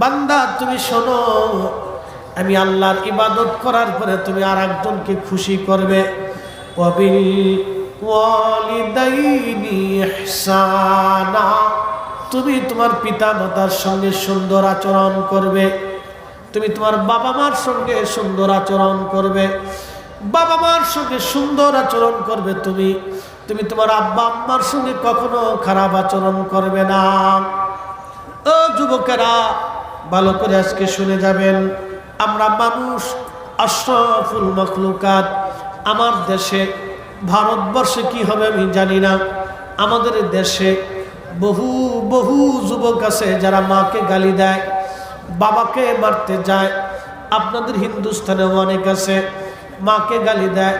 বান্দা, তুমি শোনো, আমি আল্লাহর ইবাদত করার পরে তুমি আর একজনকে খুশি করবে। তুমি তোমার পিতা মাতার সঙ্গে সুন্দর আচরণ করবে। তুমি তোমার বাবা মার সঙ্গে সুন্দর আচরণ করবে। বাবা মার সঙ্গে সুন্দর আচরণ করবে তুমি। তুমি তোমার আব্বা আম্মার সঙ্গে কখনো খারাপ আচরণ করবে না। ও যুবকেরা ভালো করে আজকে শুনে যাবেন। আমরা মানুষ, আশরাফুল মখলুকাত, আমার দেশে, ভারতবর্ষে কি হবে আমি জানি না। আমাদের দেশে বহু বহু যুবক আছে যারা মাকে গালি দেয়, বাবাকে মারতে যায়। আপনাদের হিন্দুস্তানেও অনেক আছে, মাকে গালি দেয়,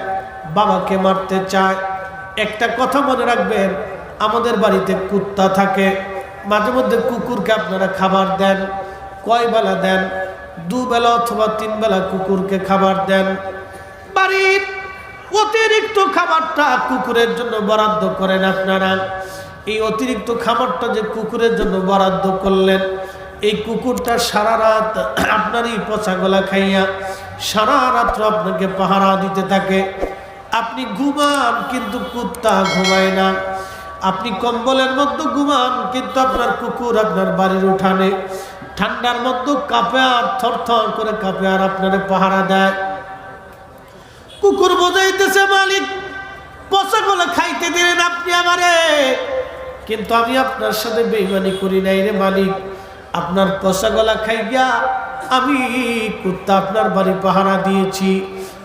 বাবাকে মারতে চায়। একটা কথা মনে রাখবেন, আমাদের বাড়িতে কুত্তা থাকে, মাঝে মধ্যে কুকুরকে আপনারা খাবার দেন। কয় বেলা দেন? দুবেলা অথবা তিন বেলা কুকুরকে খাবার দেন। বাড়ির অতিরিক্ত খাবারটা কুকুরের জন্য বরাদ্দ করেন আপনারা। এই অতিরিক্ত খাবারটা যে কুকুরের জন্য বরাদ্দ করলেন, এই কুকুরটা সারা রাত আপনার এই পচা গলা খাইয়া সারা রাত্র আপনাকে পাহারা দিতে থাকে। আপনি ঘুমান কিন্তু কুত্তা ঘুমায় না। আপনি কম্বলের মধ্যে ঘুমান কিন্তু আপনার কুকুর আপনার বাড়ির উঠানে। ঠান্ডার মধ্যে কাঁপে আর থর থর করে কাঁপে আর আপনারে পাহারা দেয়। কুকুর বোঝাইতেছে, মালিক, পচা গলা খাইতে দিলেন আপনি আমারে। কিন্তু আমি আপনার সাথে বেইমানি করি নাই রে মালিক। আপনার পচা গলা খাই গিয়া আমি কুত্তা আপনার বাড়ি পাহারা দিয়েছি।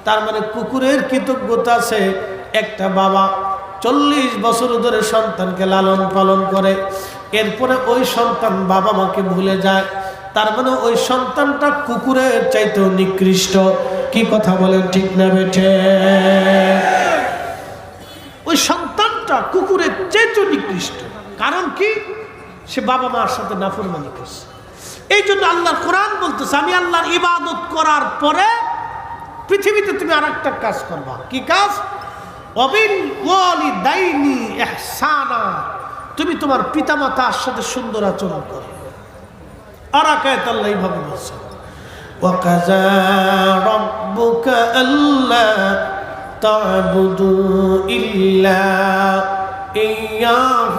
তার মানে কুকুরের কৃতজ্ঞতা আছে। একটা বাবা চল্লিশ বছর ধরে সন্তানকে লালন পালন করে। এরপরে ওই সন্তান বাবা মাকে ভুলে যায়। তার মানে ওই সন্তানটা কুকুরের চাইতেও নিকৃষ্ট। কি কথা বলেন ঠিক না বেঠে? ওই সন্তানটা কুকুরের চেয়েও নিকৃষ্ট। কারণ কি? সে বাবা মার সাথে নাফরমানি করছে। এই জন্য আল্লাহর কোরআন বলতেছে, আমি আল্লাহর ইবাদত করার পরে পৃথিবীতে তুমি আর একটা কাজ করবা। কি কাজ? অবিল দাইনি এহসানা তুমি তোমার পিতামাতার সাথে সুন্দর আচরণ করো আর আকায়ত আল্লাহ এইভাবে বলছে وقضى ربك ألا تعبدوا إلا إياه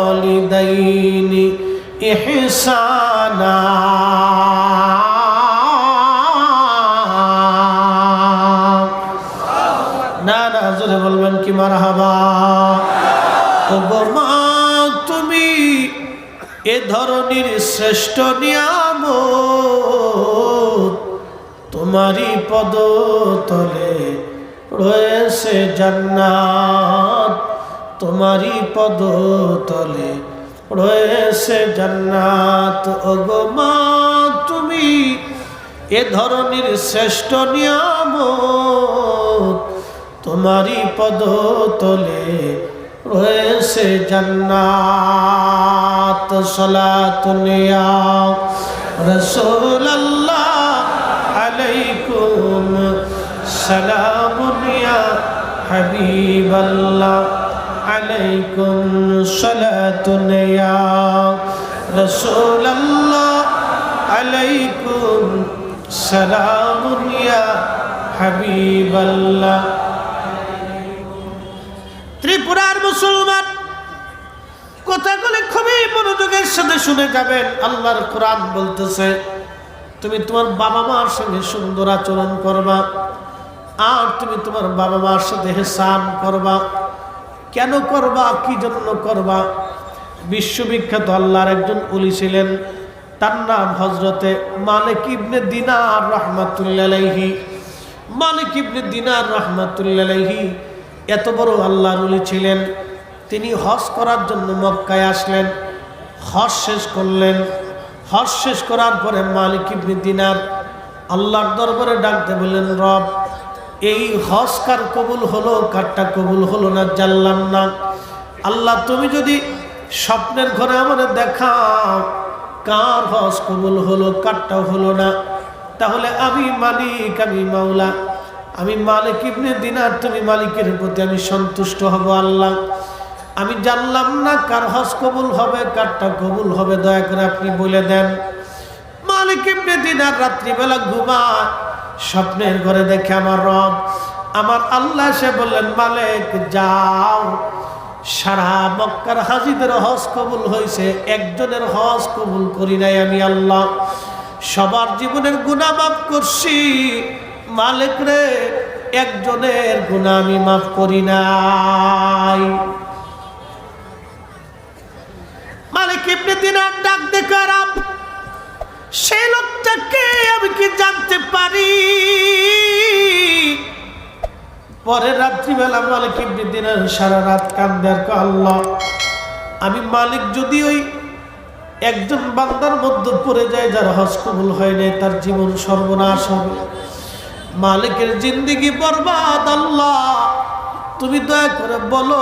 وبالوالدين إحسانا না না জোরে বলবেন কি মার হাবা ও মা তুমি এ ধরনের শ্রেষ্ঠ নিয়াম তোমারই পদ তলে রয়েছে জান্নাত। তোমারই পদ তলে রয়েছে জান্নাত। ও মা, তুমি এ ধরনের শ্রেষ্ঠ নিয়াম তোমারই পদ তলে রয়েছে জান্নাত সলাতুনিয়া রসুল্লাহ আলাইকুম সালামুনিয়া হাবিবাল্লাহ। আলাইকুম সলাতুনিয়া রসুল্লাহ আলাইকুম সালামুনিয়া হাবিবাল্লাহ। ত্রিপুরার মুসলমান। কথাগুলি খুবই মনোযোগের সাথে শুনে যাবেন। আল্লাহর কোরআন বলতেছে, তুমি তোমার বাবা মার সঙ্গে সুন্দর আচরণ করবা আর তুমি তোমার বাবা মার সাথে হেসান করবা। কেন করবা? কি জন্য করবা? বিশ্ববিখ্যাত আল্লাহর একজন উলি ছিলেন, তার নাম হজরতে মালিক ইবনে দিনার রহমাতুল্লাহি মালিক ইবনে দিনার রহমাতুল্লাহি এত বড় আল্লাহ উলি ছিলেন। তিনি হজ করার জন্য মক্কায় আসলেন, হজ শেষ করলেন। হজ শেষ করার পরে মালিক ইবনে দিনার আল্লাহর দরবারে ডাকতে বললেন, রব, এই হজ কার কবুল হলো, কারটা কবুল হলো না জানলাম না। আল্লাহ, তুমি যদি স্বপ্নের ঘরে আমার দেখাও, কার হজ কবুল হলো, কারটাও হলো না। তাহলে আমি মালিক, আমি মাওলা। আমি মালিক ইবনে দিনার তুমি মালিকের প্রতি আমি সন্তুষ্ট হব আল্লাহ। আমি জানলাম না কার হজ কবুল হবে, কারটা কবুল হবে, দয়া করে আপনি বলে দেন। মালিক ইবনে দিনার রাত্রিবেলা ঘুমায়, স্বপ্নের ঘরে দেখে আমার রব, আমার আল্লাহ সে বললেন, মালিক, যাও। সারা মক্কার হাজিদের হজ কবুল হয়েছে, একজনের হজ কবুল করি নাই আমি আল্লাহ। সবার জীবনের গুণা মাফ করছি। মালিক রে, একজনের গুণা আমি মাফ করি নাই। মালিক ইবনে দিনার ডাক দেখারাম সেই লোকটাকে আমি কি জানতে পারি? পরে রাত্রিবেলা মালিক ইবনে দিনার সারা রাত কান্দার আল্লাহ, আমি মালিক যদি ওই একজন বান্দার মধ্যে পড়ে যায়, যার হজ কবুল হয় নাই, তার জীবন সর্বনাশ হবে। মালিকের জিন্দিগি বরবাদ আল্লাহ। তুমি দয়া করে বলো,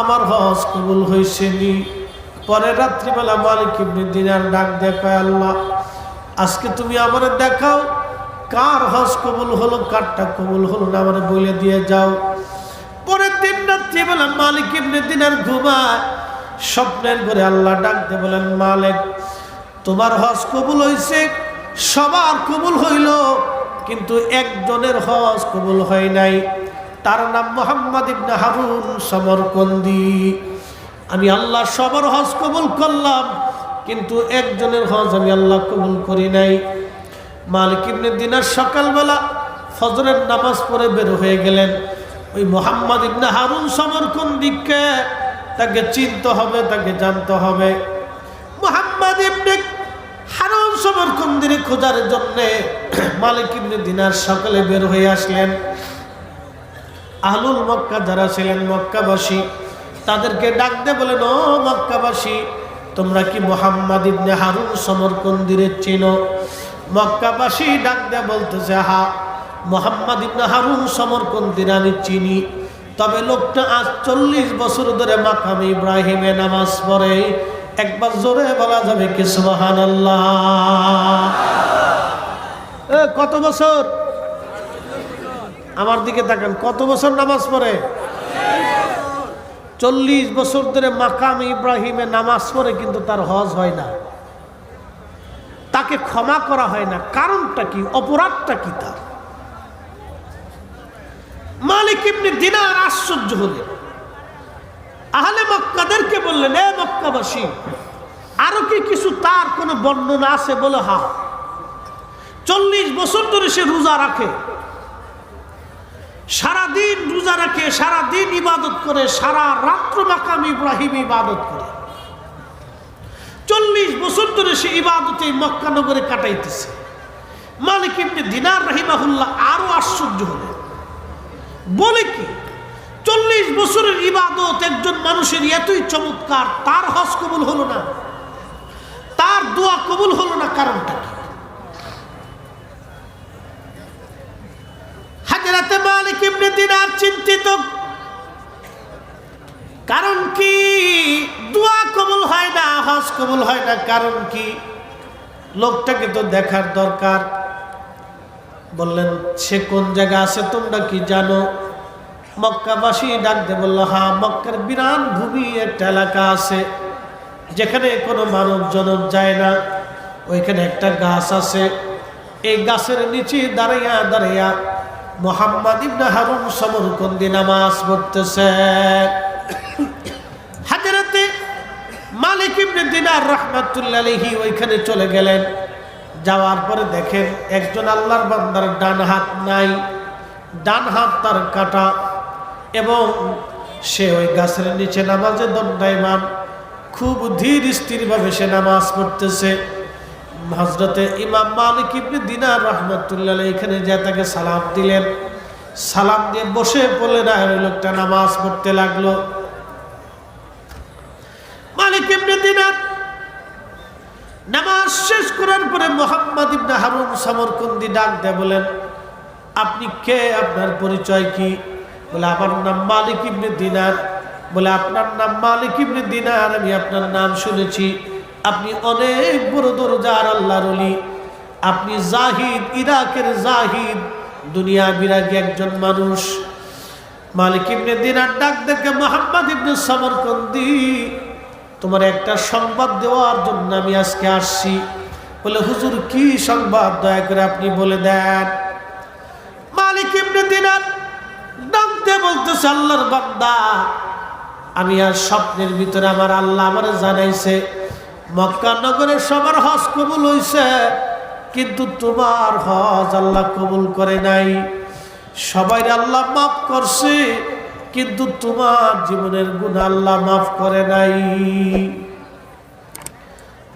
আমার হজ কবুল হয়েছে নি? পরে রাত্রিবেলা মালিক ইবনে দিনার ডাক দেখায় আল্লাহ, আজকে তুমি আমার দেখাও, কার হজ কবুল হলো, কারটা কবুল হলো না, আমার বলে দিয়ে যাও। পরের দিন রাত্রিবেলা মালিক ইবনে দিনার ঘুমায়, স্বপ্নের করে আল্লাহ ডাকতে বলেন, মালিক, তোমার হজ কবুল হয়েছে, সবার কবুল হইল কিন্তু একজনের হজ কবুল হয় নাই। তার নাম মোহাম্মদ ইবনে হারুন সমরকন্দি। আমি আল্লাহ সবার হজ কবুল করলাম, কিন্তু একজনের হজ আমি আল্লাহ কবুল করি নাই। মালিক ইবনে দিনার সকালবেলা ফজরের নামাজ পড়ে বের হয়ে গেলেন। ওই মোহাম্মদ ইবনে হারুন সমরকন্দিকে তাকে চিনতে হবে, তাকে জানতে হবে। মোহাম্মদ ইবনে হারুন সমরকন্দিরে খোঁজার জন্যে মালিক ইবনে দিনার সকালে বের হয়ে আসলেন। আহলুল মক্কা যারা ছিলেন মক্কাবাসী, তাদেরকে ডাকতে বলেন, ও মক্কাবাসী, তোমরা কি মোহাম্মদ ইবনে হারুন সমরকন্দিরে চিনো? মক্কাবাসী ডাকতে বলতেছে হা মোহাম্মদ ইবনে হারুন সমরকন্দির আমি চিনি। তবে লোকটা আজ চল্লিশ বছর ধরে মাকাম ইব্রাহিমে নামাজ পড়ে। একবার জোরে বলা যাবে কি সুবাহান কত বছর? আমার দিকে তাকান কত বছর নামাজ পড়ে? চল্লিশ বছর ধরে মাকাম ইব্রাহিমে নামাজ পড়ে, কিন্তু তার হজ হয় না। তাকে ক্ষমা করা হয় না। কারণটা কি? অপরাধটা কি তার? মালিক ইবনে দিনার আশ্চর্য হলেন। আহলে মক্কাদেরকে বললেন, এ মক্কাবাসী, আরও কি কিছু তার কোনো বর্ণনা আছে? বলে হা চল্লিশ বছর ধরে সে রোজা রাখে। সারাদিন রোজা রাখে, সারাদিন ইবাদত করে, সারা রাত্র মাকাম ইব্রাহিম ইবাদত করে। চল্লিশ বছর ধরে সে ইবাদতে মক্কানগরে কাটাইতেছে। মালিক ইবনে দিনার রাহিমাহুল্লাহ আরও আশ্চর্য হলেন। বলে কি, চল্লিশ বছরের ইবাদত একজন মানুষের এতই চমৎকার, তার হজ কবুল হলো না, তার দোয়া কবুল হলো না কারণটা কি হাজরাতে ইবনে চিন্তিত। কারণ কি? দোয়া কবুল হয় না, হজ কবুল হয় না, কারণ কি? লোকটাকে তো দেখার দরকার। বললেন, সে কোন জায়গা আছে তোমরা কি জানো? মক্কাবাসী ডাকতে বলল, হা, মক্কার বিরান ভূমি একটা এলাকা আছে, যেখানে কোনো মানব জনক যায় না। ওইখানে একটা গাছ আছে। এই গাছের নিচে দাঁড়াইয়া দাঁড়াইয়া মোহাম্মদ ইবনে হারুন সমরকন্দি নামাজ পড়তেছে। হাজারাতে মালিক ইবনে দিনার রহমাতুল্লাহ ওইখানে চলে গেলেন। যাওয়ার পরে দেখেন একজন আল্লাহর বান্দার ডান হাত নাই, ডান হাত তার কাটা এবং সে ওই গাছের নিচে নামাজে দণ্ডায়মান, খুব ধীর স্থিরভাবে সে নামাজ পড়তেছে। হজরতে ইমাম মালিক ইবনে দিনার রহমতুল্লাহ এখানে যা তাকে সালাম দিলেন। সালাম দিয়ে বসে পড়লেন আর ওই লোকটা নামাজ পড়তে লাগল। মালিক ইবনে দিনার নামাজ শেষ করার পরে মোহাম্মদ ইবনে হারুন সমরকন্দি ডাক দেয়, বলেন, আপনি কে? আপনার পরিচয় কি? বলে, আমার নাম মালিক ইবনে দিনার। বলে, আপনার নাম মালিক ইবনে দিনার, আমি আপনার নাম শুনেছি। আপনি অনেক বড় দরজার আল্লাহর অলি আপনি জাহিদ, ইরাকের জাহিদ, দুনিয়া বিরাগী একজন মানুষ। মালিক ইবনে দিনার ডাক দেখে মোহাম্মদ ইবনে সমরকন্দি, তোমার একটা সংবাদ দেওয়ার জন্য আমি আজকে আসছি। বলে, হুজুর, কি সংবাদ? দয়া করে আপনি বলে দেন। মালিক ইবনে দিনার ডাকতে বলতেছে, আল্লাহর বান্দা, আমি আর স্বপ্নের ভিতরে আমার আল্লাহ আমার জানাইছে। মক্কা নগরের সবার হজ কবুল হইছে, কিন্তু তোমার হজ আল্লাহ কবুল করে নাই। সবাই আল্লাহ মাফ করছে, কিন্তু তোমার জীবনের গুণ আল্লাহ মাফ করে নাই।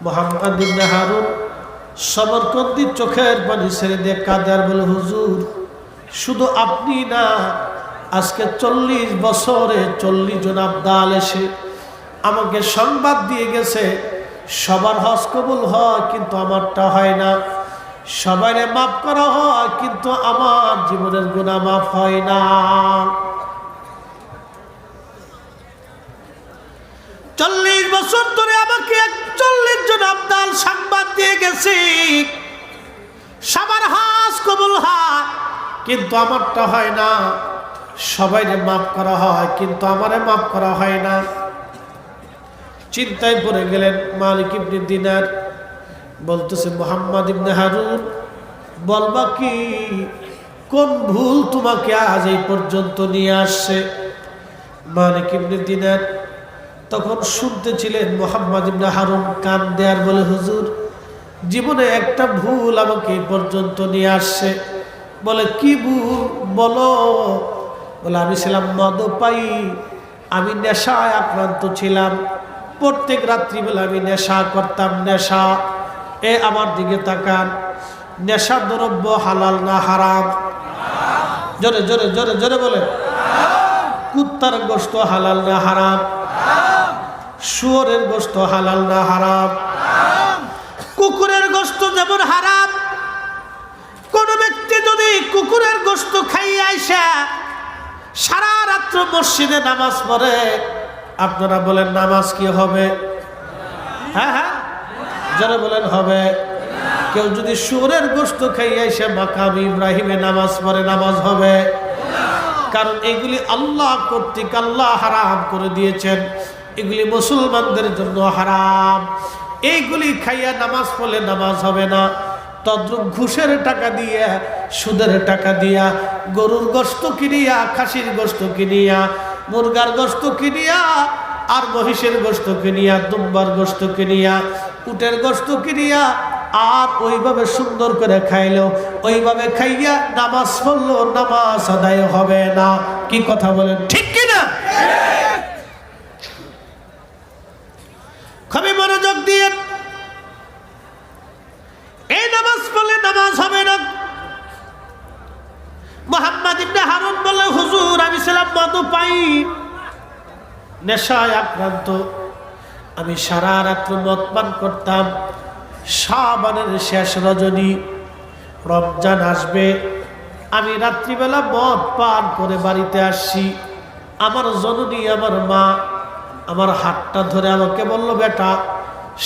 মোহাম্মদ হারুন সমরকন্দি চোখের পানি ছেড়ে দিয়ে কাঁদে বলে, হুজুর, শুধু আপনি না, আজকে চল্লিশ বছরে চল্লিশ জন আবদাল এসে আমাকে সংবাদ দিয়ে গেছে সবার হজ কবুল হয়, কিন্তু আমারটা হয় না। সবাইরে মাফ করা হয়, কিন্তু আমার জীবনের গুণা মাফ হয় না। চল্লিশ বছর ধরে আমাকে চল্লিশ জন আবদাল সংবাদ দিয়ে গেছে। সবার হাস কবুল হয়, কিন্তু আমারটা হয় না। সবাইরে মাফ করা হয়, কিন্তু আমারে মাফ করা হয় না। চিন্তায় পড়ে গেলেন মালিক ইবনে দিনার। বলতেছে, মোহাম্মদ ইবনে হারুন, বলবা কি, কোন ভুল তোমাকে আজ এই পর্যন্ত নিয়ে আসছে? মালিক ইবনে দিনার তখন শুনতেছিলেন মোহাম্মদ ইবনে হারুন কান দেয়ার বলে, হুজুর, জীবনে একটা ভুল আমাকে এই পর্যন্ত নিয়ে আসছে। বলে, কি ভুল? বলো। বলে, আমি ছিলাম মদ পাই আমি নেশায় আক্রান্ত ছিলাম। প্রত্যেক রাত্রিবেলা আমি নেশা করতাম, নেশা। এ আমার দিকে তাকান। নেশা দ্রব্য হালাল না হারাম? জোরে জোরে জোরে জোরে বলে কুত্তার গোস্ত হালাল না হারাম? শুয়োরের গোস্ত হালাল না হারাম? কুকুরের গোস্ত যেমন হারাম, কোন ব্যক্তি যদি কুকুরের গোস্ত খাইয়ে আইসা সারা রাত্র মসজিদে নামাজ পড়ে আপনারা বলেন, নামাজ কি হবে? হ্যাঁ হ্যাঁ। যারা বলেন, হবে। কেউ যদি সুরের গোস্ত খাইয়ে এসে মাকাম ইব্রাহিমে নামাজ পড়ে, নামাজ হবে। কারণ এগুলি আল্লাহ কর্তৃক, আল্লাহ হারাম করে দিয়েছেন। এগুলি মুসলমানদের জন্য হারাম। এইগুলি খাইয়া নামাজ পড়লে নামাজ হবে না। তদ্রুপ ঘুষের টাকা দিয়া, সুদের টাকা দিয়া, গরুর গোস্ত কিনিয়া, খাসির গোস্ত কিনিয়া মুরগার গোস্ত কিনিয়া, আর মহিষের গোস্ত কিনিয়া, দুম্বার গোস্ত কিনিয়া, উটের গোস্ত কিনিয়া, আর ওইভাবে সুন্দর করে খাইলো। ওইভাবে খাইয়া নামাজ পড়ল, নামাজ আদায় হবে না। কি কথা বলেন, ঠিক কিনা? খুবই মনোযোগ দিয়ে। এই নামাজ পড়লে নামাজ হবে না। মোহাম্মদ ইবনে হারুন বলে হুজুর, আমি নেশায় আক্রান্ত। আমি সারা রাত্র মদ পান করতাম। শাবানের শেষ রজনী রমজান আসবে। আমি রাত্রিবেলা মদ পান করে বাড়িতে আসছি আমার জননী, আমার মা, আমার হাতটা ধরে আমাকে বলল, বেটা,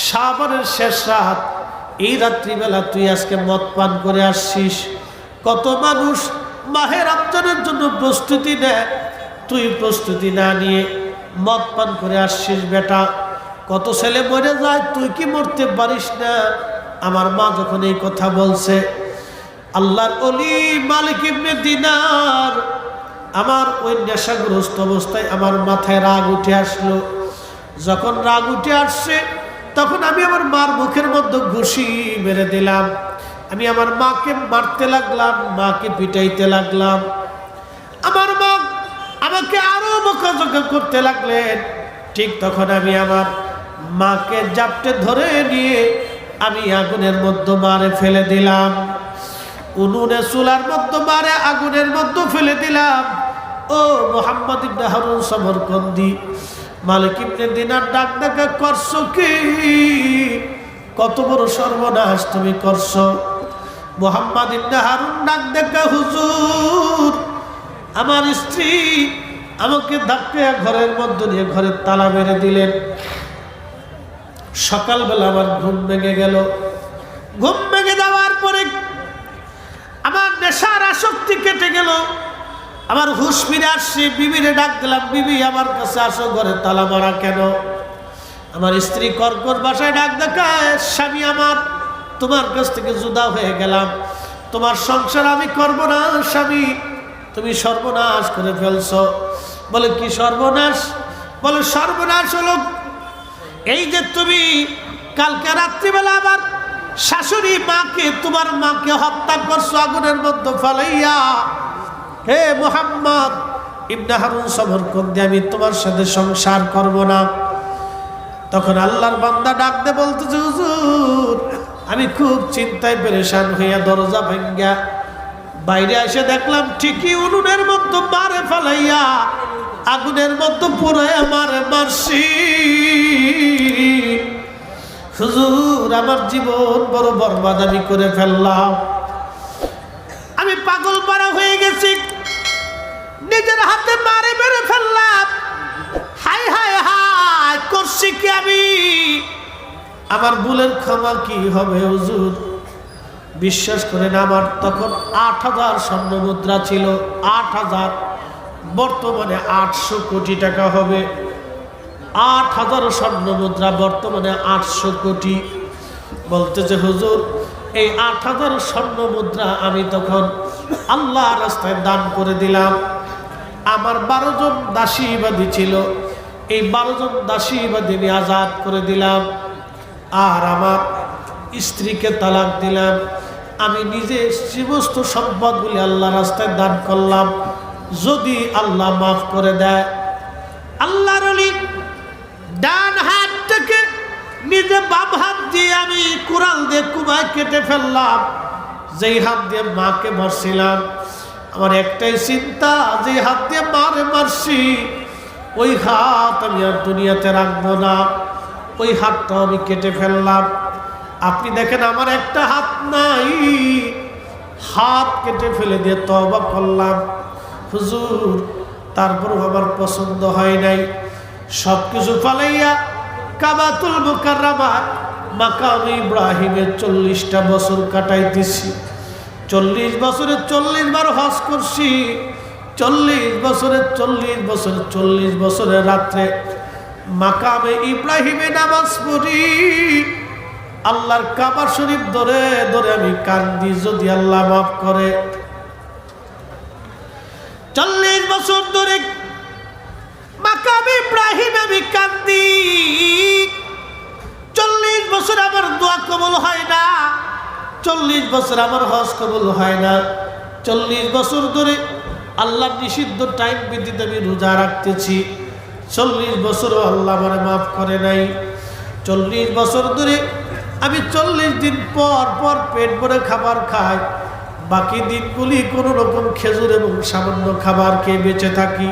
শাবানের শেষ রাত, এই রাত্রিবেলা তুই আজকে মদ পান করে আসছিস। কত মানুষ মাহের রমজানের জন্য প্রস্তুতি নেয়। তুই প্রস্তুতি না নিয়ে মদ পান করে আসছিস বেটা। কত ছেলে মরে যায়, তুই কি মরতে পারিস না? আমার মা যখন এই কথা বলছে, আল্লাহর অলি মালিক ইবনে দিনার, আমার ওই নেশাগ্রস্ত অবস্থায় আমার মাথায় রাগ উঠে আসলো। যখন রাগ উঠে আসছে, তখন আমি আমার মার মুখের মধ্যে ঘুষি মেরে দিলাম। আমি আমার মাকে মারতে লাগলাম, মাকে পিটাইতে লাগলাম আমার মা আমাকে বকাঝকা করতে লাগলেন। ঠিক তখন আমি আমার মাকে জাপটে ধরে নিয়ে আমি আগুনের মধ্যে মারে ফেলে দিলাম। উনুনে, চুলার মধ্যে মারে আগুনের মধ্যে ফেলে দিলাম। ও মোহাম্মদ ইবনে হারুন সমরকন্দি, মালিক ইবনে দিনার ডাক ডাকা, করছ কি? কত বড় সর্বনাশ তুমি করছ। মোহাম্মদ ইবনে হারুন ডাক দেখা হুজুর, আমার স্ত্রী আমাকে ধাক্কে ঘরের মধ্যে নিয়ে ঘরের তালা মেরে দিলেন। সকালবেলা আমার ঘুম ভেঙে গেল। ঘুম ভেঙে যাওয়ার পরে আমার নেশার আসক্তি কেটে গেল। আমার হুশ ফিরে আসছি, বিবিরে ডাক দিলাম বিবি, আমার কাছে আসো, ঘরে তালা মারা কেন? আমার স্ত্রী কর্কর বাসায় ডাক দেখায়, স্বামী আমার, তোমার কাছ থেকে জুদা হয়ে গেলাম। তোমার সংসার আমি করব না, স্বামী। তুমি সর্বনাশ করে ফেলছো। বলে, কি সর্বনাশ? বলে, সর্বনাশ হলো এই যে তুমি কালকে রাত্রিবেলা আবার শাশুড়ি মাকে, তোমার মাকে হত্যা করছ আগুনের মধ্যে ফেলাইয়া। হে মোহাম্মদ, ইবনে হারুন সবর করতে আমি তোমার সাথে সংসার করব না। তখন আল্লাহর বান্দা ডাকতে বলতেছে, হুজুর, আমি খুব চিন্তায় পেরেশান হইয়া দরজা ভাঙ্গা বাইরে এসে দেখলাম ঠিকই উনুনের মতো মারে ফেলাইয়া, আগুনের মতো পুরাইয়া মারে মারছি। হুজুর, আমার জীবন বড় বরবাদ আমি করে ফেললাম। আমি পাগল পাড়া হয়ে গেছি। নিজের হাতে মারে মেরে ফেললাম। হাই হাই হাই করছি কি আমি? আমার ভুলের ক্ষমা কি হবে হুজুর? বিশ্বাস করেন আমার, তখন আট হাজার স্বর্ণ মুদ্রা ছিল, আট হাজার। বর্তমানে আটশো কোটি টাকা হবে। আট হাজার স্বর্ণ মুদ্রা বর্তমানে আটশো কোটি। বলতেছে হুজুর, এই আট হাজার স্বর্ণ মুদ্রা আমি তখন আল্লাহ রাস্তায় দান করে দিলাম। আমার বারো জন দাসীবাদী ছিল। এই বারো জন দাসীবাদী আমি আজাদ করে দিলাম। আর আমার স্ত্রীকে তালাক দিলাম। আমি নিজে সমস্ত সম্পদগুলি আল্লাহ রাস্তায় দান করলাম। যদি আল্লাহ মাফ করে দেয়, আল্লাহর অলি ডান হাতটাকে নিজে বাম হাত দিয়ে আমি কুড়াল দিয়ে কুমায় কেটে ফেললাম। যেই হাত দিয়ে মাকে মারছিলাম, আমার একটাই চিন্তা যে হাত দিয়ে মারে মারছি, ওই হাত আমি আর দুনিয়াতে রাখব না। ওই হাতটা আমি কেটে ফেললাম। আপনি দেখেন আমার একটা হাত নাই। হাত কেটে ফেলে দিয়ে তবা করলাম। হুজুর, তারপরও আমার পছন্দ হয় নাই। সব কিছু ফালাইয়া কাবাতুল মুকাররামা মাকাম ইব্রাহিমের চল্লিশটা বছর কাটাইতেছি। চল্লিশ বছরে চল্লিশ বার হজ করছি। চল্লিশ বছরে চল্লিশ বছর চল্লিশ বছরের রাত্রে মাকামে ইব্রাহিমে নামাজ পড়ি। আল্লাহর কাবার শরীফ ধরে ধরে আমি কান্দি যদি আল্লাহ মাফ করে। চল্লিশ বছর ধরে মাকাম ইব্রাহিম আমি কান্দি। চল্লিশ বছর আমার দোয়া কবল হয় না। চল্লিশ বছর আমার হজ কবল হয় না। চল্লিশ বছর ধরে আল্লাহ নিষিদ্ধ টাইম বিদ্যুৎ আমি রোজা রাখতেছি। চল্লিশ বছরও আল্লাহ আমার মাফ করে নাই। চল্লিশ বছর ধরে আমি চল্লিশ দিন পর পর পেট ভরে খাবার খাই। বাকি দিনগুলি কোনো রকম খেজুর এবং সামান্য খাবার খেয়ে বেঁচে থাকি।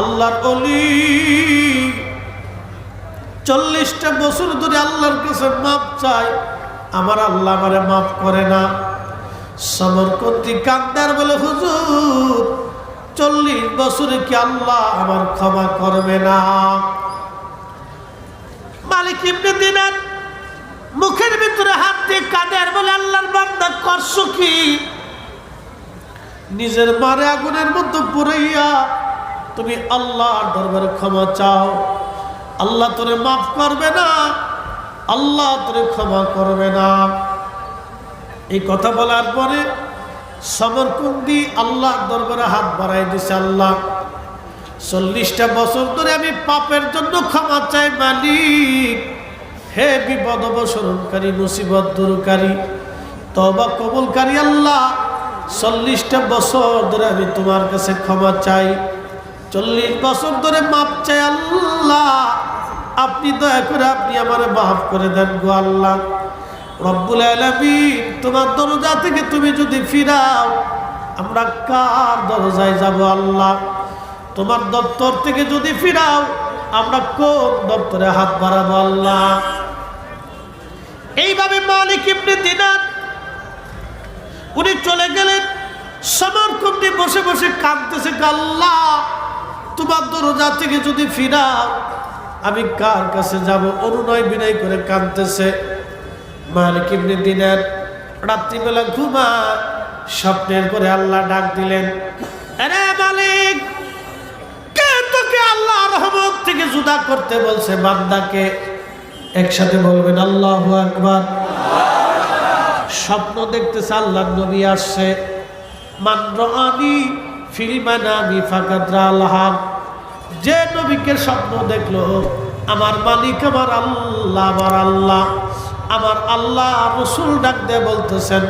আল্লাহর অলি চল্লিশটা বছর ধরে আল্লাহর কাছে মাপ চাই আমার আল্লাহ আমারে মাফ করে না। সমরকন্তি কান্দার বলে, হুজুর, চল্লিশ বছরে কি আল্লাহ আমার ক্ষমা করবে না? মালিক ইবনে দিনার মুখের ভিতরে হাত দিয়ে কাঁদে আর বলে, আল্লাহর বান্দা, করছ কি? নিজের মারে আগুনের মধ্যে পুরাইয়া তুমি আল্লাহর দরবারে ক্ষমা চাও। আল্লাহ তোরে মাফ করবে না, আল্লাহ তোরে ক্ষমা করবে না। এই কথা বলার পরে সমরকুন্দি আল্লাহ দরবারে হাত বাড়াই দিছে আল্লাহ, চল্লিশটা বছর ধরে আমি পাপের জন্য ক্ষমা চাই মালিক হে বিপদ অবসরণকারী, মুসিবত দূরকারী তবা কবুলকারী আল্লাহ, চল্লিশটা বছর ধরে আমি তোমার কাছে ক্ষমা চাই, চল্লিশ বছর ধরে মাপ চাই আল্লাহ, আপনি দয়া করে আপনি আমার মাফ করে দেন গো আল্লাহ। রব্বুল আলমিন, তোমার দরজা থেকে তুমি যদি ফিরাও, আমরা কার দরজায় যাব আল্লাহ? তোমার দপ্তর থেকে যদি ফিরাও, আমরা কোন দপ্তরে হাত বাড়াবো আল্লাহ? এইভাবে মালিক ইবনে দিনার উনি চলে গেলেন। সমরকন্দি বসে বসে কাঁদতেছে, আল্লাহ, তোমার দরজা থেকে যদি ফিরাও, আমি কার কাছে যাব? অনুনয় বিনয় করে কাঁদতেছে। মালিক ইবনে দিনার রাত্রিবেলা ঘুমা স্বপ্নের করে আল্লাহ ডাক দিলেন, আরে মালিক, কে তোকে আল্লাহ রহমত থেকে জুদা করতে বলছে বান্দাকে? একসাথে বলবেন, আল্লাহ আকবার। স্বপ্ন দেখতেছে আল্লাহ নবী আসছে। যে নবীকে স্বপ্ন দেখল, আমার মালিক আমার আল্লাহ আমার আল্লাহ। আমার আল্লাহ রসুল ডাক দিয়ে বলতেছেন,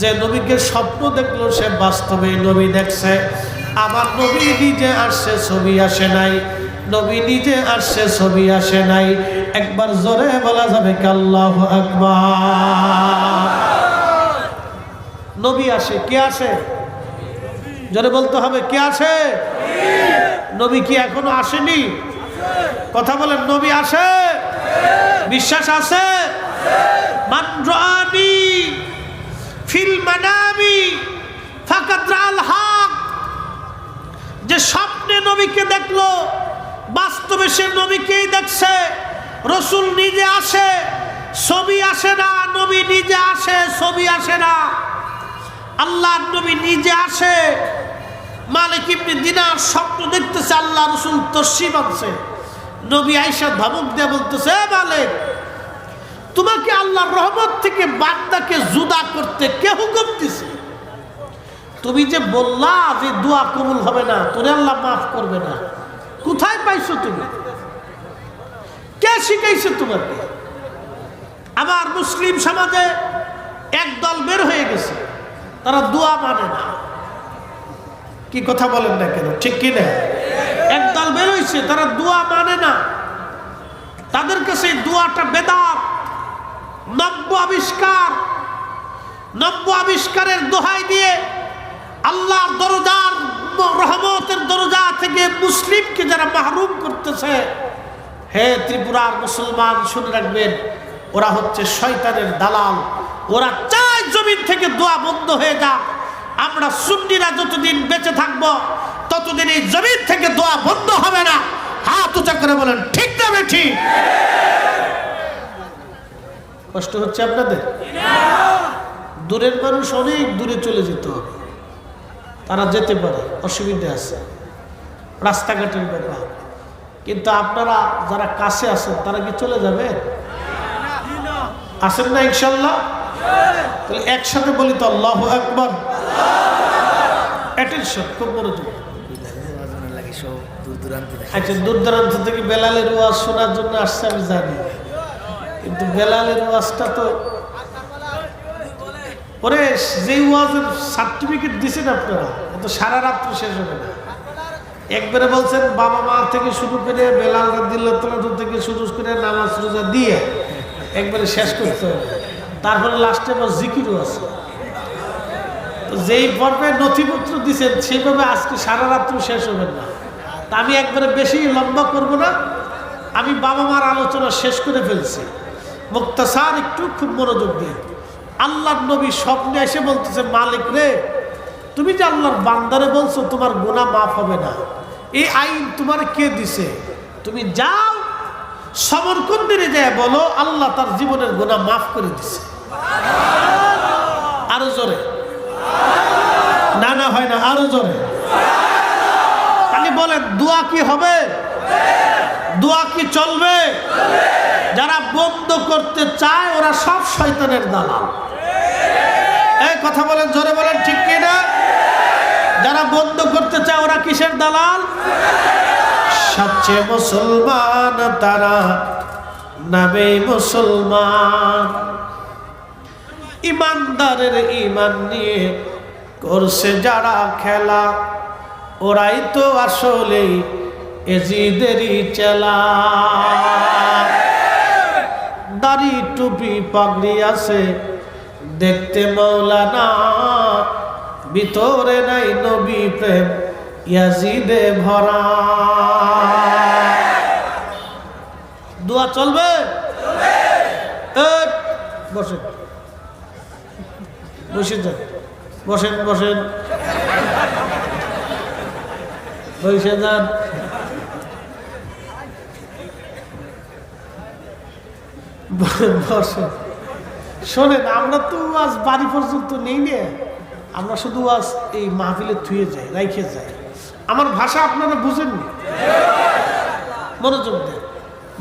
যে নবীকে স্বপ্ন দেখল, সে বাস্তবে নবী দেখছে। আমার নবী নিজে আসছে, ছবি আসে নাই। নবী নিজে আসছে ছবি আসে নাই। একবার জোরে বলা যাবে কি আল্লাহ আকবার। নবী আসে, কে আসে? জোরে বলতে হবে, কে আসে? নবী কি এখনও আসেনি? কথা বলেন, নবী আসে? বিশ্বাস আছে? যে স্বপ্নে নবীকে দেখল বাস্তবে সে নবীকেই দেখছে। রসুল নিজে আসে, ছবি আসে না, নবী নিজে আসে, ছবি আসে না। আল্লাহ নবী নিজে আসে। মালিক ইবনে দিনার স্বপ্ন দেখতেছে, আল্লাহ রসুল তসি বানছে নবী আইসা ধমক দিয়ে বলতেছে, "এ মালিক, তোমাকে আল্লাহর রহমত থেকে বান্দাকে জুদা করতে কে হুকুম দিছে? তুমি যে বললা যে দোয়া কবুল হবে না, তোরে আল্লাহ মাফ করবে না। কোথায় পাইছো তুমি? কে শিখাইছে তোমাকে? আবার মুসলিম সমাজে এক দল বের হয়ে গেছে, তারা দোয়া মানে না। কি কথা বলেন না কেন? ঠিক কি না? এক দল বের হয়েছে তারা দোয়া মানে না। তাদের কাছে দোয়াটা বেদাত, নব্য আবিষ্কার। নব্য আবিষ্কারের দোহাই দিয়ে আল্লাহর দরজার রহমতের দরজা থেকে মুসলিমকে যারা মাহরুম করতেছে, হে ত্রিপুরার মুসলমান শুনে রাখবেন, ওরা হচ্ছে শয়তানের দালাল। ওরা চায় জমিন থেকে দোয়া বন্ধ হয়ে যাক। আমরা সুন্নিরা যতদিন বেঁচে থাকব ততদিন এই জমিন থেকে দোয়া বন্ধ হবে না। হাত উঁচা করে বলেন, ঠিক না ঠিক কষ্ট হচ্ছে আপনাদের? দূরের মানুষ অনেক দূরে চলে যেতে হবে। তারা যেতে পারে, অসুবিধা আছে। রাস্তাঘাটের ব্যাপার। কিন্তু আপনারা যারা কাছে আছেন, তারা কি চলে যাবে? আসেন না ইনশাল্লাহ? তাহলে একসাথে বলি তো, আল্লাহ একবার খুব আচ্ছা দূর দূরান্ত থেকে বেলালের শোনার জন্য আসছে আমি জানি। কিন্তু বেলালের ওয়াজটা তো ওরে যে ওয়াজের সার্টিফিকেট দিছেন আপনারা তো সারা রাত্র শেষ হবে না। একবারে বলছেন, বাবা মা থেকে শুরু করে বেলাল দিল্লাহ থেকে শুরু করে নামাজ রোজা দিয়ে একবারে শেষ করতে হবে। তারপরে লাস্টে আবার জিকিরও আছে। তো যেই পর্বে নথিপত্র দিছেন সেইভাবে আজকে সারা রাত্র শেষ হবে না। তা আমি একবারে বেশি লম্বা করব না, আমি বাবা মার আলোচনা শেষ করে ফেলছি। মুক্তাসার একটু খুব মনোযোগ দিয়ে। আল্লাহর নবী স্বপ্নে এসে বলতেছে মালিক রে তুমি যে আল্লাহর বান্দারে বলছো তোমার গোনা মাফ হবে না। এই আইন তোমার কে দিছে? তুমি যাও সমরকুন্দিরে যায় বলো আল্লাহ তার জীবনের গোনা মাফ করে দিছে। আরও জোরে। না না হয় না আরও জোরে। খালি বলেন দোয়া কি হবে? দোয়া কি চলবে। যারা বন্ধ করতে চায়, ওরা সব শয়তানের দালাল। এই কথা বলেন, জোরে বলেন, ঠিক কিনা যারা বন্ধ করতে চায়, ওরা কিসের দালাল? সবচেয়ে মুসলমান তারা নামে মুসলমান। ইমানদারের ইমান নিয়ে করছে যারা খেলা, ওরাই তো আসলে এজিদেরই চেলা। দাড়ি টুপি পাগড়ি আছে। দেখতে মৌলানা, ভিতরে নাই নবী প্রেম, ইয়াজিদে ভরা। দোয়া চলবে? বসেন। বসে যান। বসেন বসেন। বসে যান। শোনেন, আমরা তো আজ বাড়ি পর্যন্ত নেই নে। আমরা শুধু আজ এই মাহফিলে থুয়ে যাই, রাইখে যাই। আমার ভাষা আপনারা বুঝেননি মনোযোগ দেন।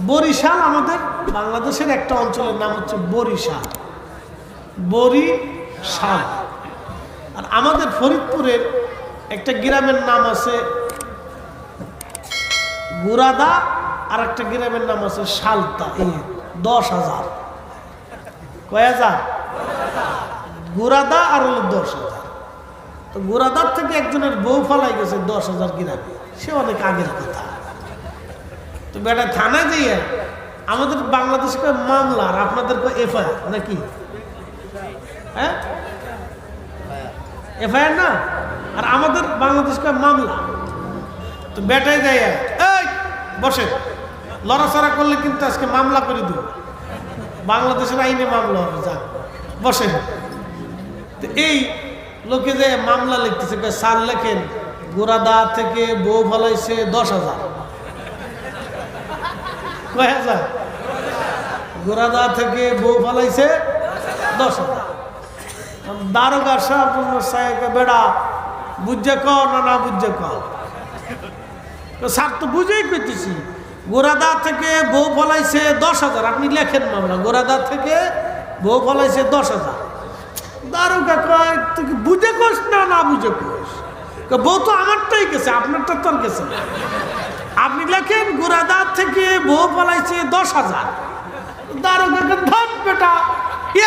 বরিশাল আমাদের বাংলাদেশের একটা অঞ্চলের নাম হচ্ছে বরিশাল। বরিশাল। আর আমাদের ফরিদপুরের একটা গ্রামের নাম আছে গুরাদা, আর একটা গ্রামের নাম আছে শালতা এই দশ হাজার। কয় হাজার? গুরাদা আর হলো দশ হাজার। তো গুরাদার থেকে একজনের বউ ফালাই গেছে দশ হাজার গ্রামে সে অনেক আগের কথা। তো বেটা থানায় যাইয়া আমাদের বাংলাদেশে কয় মামলা আর আপনাদের এফআইআর নাকি? হ্যাঁ? এফআইআর না? আর আমাদের বাংলাদেশ কয় মামলা। তো বেটাই যাইয়া এই বসে লড়াচড়া করলে কিন্তু আজকে মামলা করে দিব। বাংলাদেশের আইনে মামলা হবে যান বসে তো এই লোকে যে মামলা লিখতেছে স্যার লেখেন গোড়াদা থেকে বউ ফলাইছে দশ হাজার। কয় হাজার? গোড়াদা থেকে বউ ফলাইছে দশ হাজার। দারোগা সাহেব সাহেব বেড়া, বুঝে ক না না বুঝে ক তো স্যার তো বুঝেই করতেছি গোড়াদা থেকে বউ ফলাইছে দশ হাজার। আপনি লেখেন মামলা গোড়াদা থেকে বউ ফলাইছে দশ হাজার। দারোগা কয় বুঝে কোস না না বুঝে কোস? বউ তো আমারটাই গেছে আপনারটা তোর গেছে আপনি লেখেন গোড়াদার থেকে বউ ফলাইছে দশ হাজার। দারোগাকে ধন বেটা,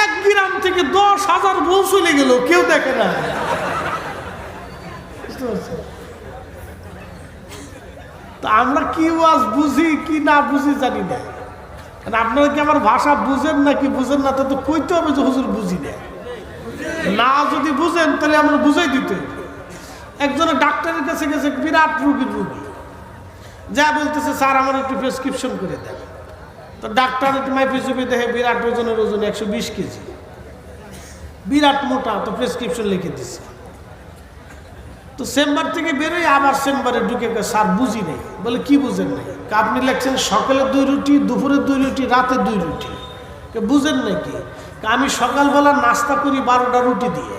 এক গ্রাম থেকে দশ হাজার বউ চলে গেল, কেউ দেখে না। তো আমরা কি ওয়াজ বুঝি, কি না বুঝি জানি না। কারণ আপনারা কি আমার ভাষা বুঝেন না কি বুঝেন না, তা তো কইতে হবে যে হুজুর বুঝি না না যদি বুঝেন, তাহলে আমরা বুঝাই দিতে হবে। একজনের ডাক্তারের কাছে গেছে, বিরাট রুগীর রুগী। যা বলতেছে, স্যার, আমার একটু প্রেসক্রিপশন করে দেন। তো ডাক্তার একটু মাইপি দেখে, বিরাট ওজনের ওজন একশো বিশ কেজি। বিরাট মোটা, তো প্রেসক্রিপশন লিখে দিছে। তো চেম্বার থেকে বেরোয় আবার চেম্বারে ঢুকে স্যার, বুঝি নেই। বলে, কি বুঝেন নাই? আপনি লেখছেন সকালে দুই রুটি, দুপুরে দুই রুটি, রাতে দুই রুটি। বুঝেন নাকি কা? আমি সকালবেলা নাস্তা করি বারোটা রুটি দিয়ে।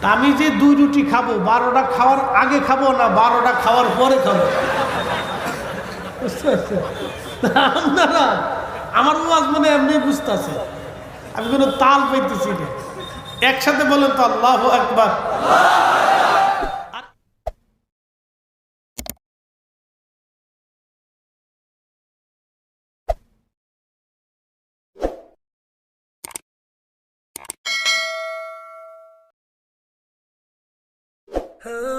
তা আমি যে দুই রুটি খাব, বারোটা খাওয়ার আগে খাব না বারোটা খাওয়ার পরে খাব? আপনারা, আমার ওয়াজ মানে এমনি বুঝতেছে। আমি কোনো তাল পাইতেছি না। একসাথে বলেন তো, আল্লাহ একবার Oh